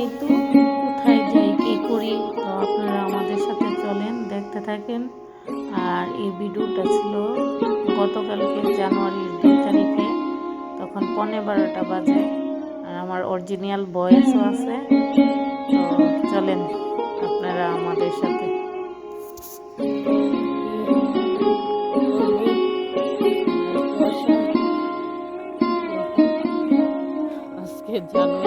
এই তো, কোথায় যাই, কী করি? তো আপনারা আমাদের সাথে চলেন, দেখতে থাকেন। আর এই ভিডিওটা ছিল গতকালকে জানুয়ারির দুই তারিখে, তখন পনেরো বারোটা বাজে। আর আমার অরিজিনাল বয়েসও আছে। তো চলেন, আপনারা আমাদের সাথে। আজকে জানুয়ারি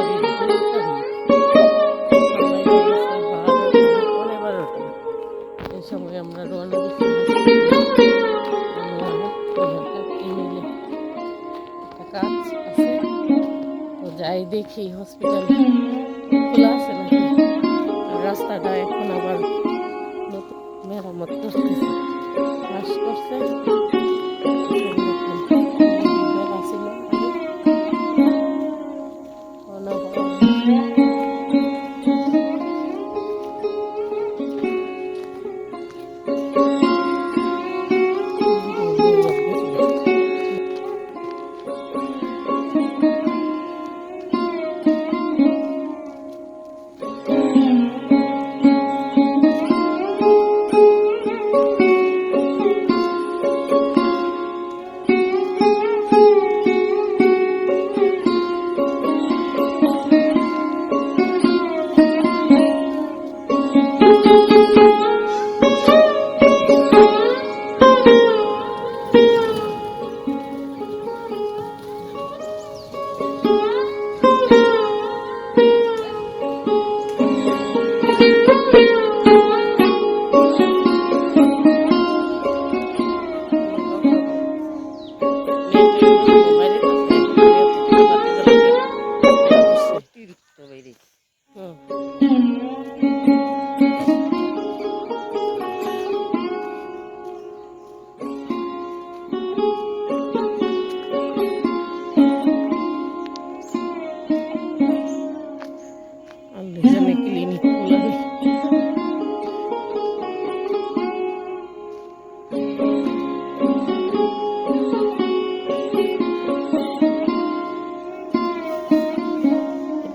যাই দেখি হসপিটাল খোলা আছে রাস্তাটা এখন আবার ক্লিনিক খোলা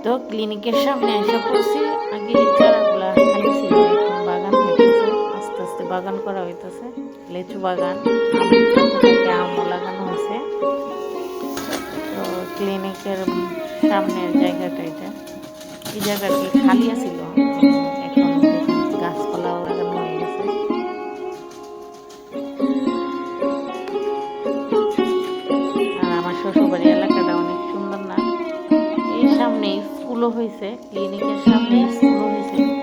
তো ক্লিনিকের সামনে এসে পড়ছি। আগে চারাগুলা খালি ছিল বাগান আস্তে আস্তে বাগান করা হইতেছে। লেচু বাগান আমও লাগানো হয়েছে। তো ক্লিনিকের সামনের জায়গাটা এটা। এই জায়গাটি খালি আছিল। শ্বশুরবাড়ি এলাকাটা অনেক সুন্দর না। এই সামনে স্কুলও হয়েছে ক্লিনিকের সামনে স্কুলও হয়েছে।